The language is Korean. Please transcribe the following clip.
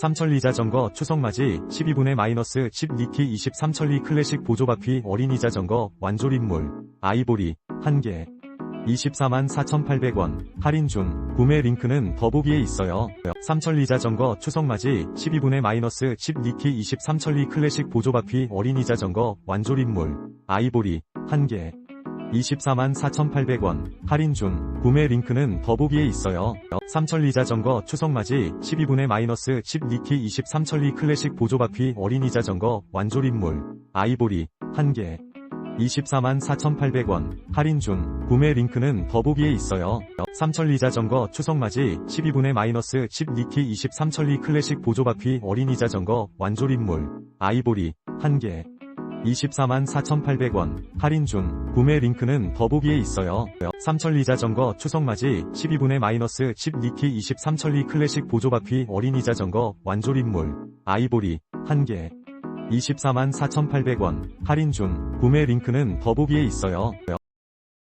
삼천리 자전거 추석맞이 12분의 마이너스 10리티 23천리 클래식 보조바퀴 어린이 자전거 완조립물 아이보리 1개 24만 4,800원 할인 중. 구매 링크는 더보기에 있어요. 삼천리 자전거 추석맞이 12분의 마이너스 10리티 23천리 클래식 보조바퀴 어린이 자전거 완조립물 아이보리 1개 24만 4,800원 할인 중 구매 링크는 더보기에 있어요. 삼천리 자전거 추석맞이 12분의 마이너스 10리티 23천리 클래식 보조바퀴 어린이 자전거 완조립물 아이보리 1개 24만 4,800원 할인 중 구매 링크는 더보기에 있어요. 삼천리 자전거 추석맞이 12분의 마이너스 10리티 23천리 클래식 보조바퀴 어린이 자전거 완조립물 아이보리 1개 24만 4,800원 할인 중 구매 링크는 더보기에 있어요. 삼천리 자전거 추석맞이 12분의 마이너스 10리티 23천리 클래식 보조바퀴 어린이 자전거 완조립물 아이보리 1개 24만 4,800원 할인 중 구매 링크는 더보기에 있어요.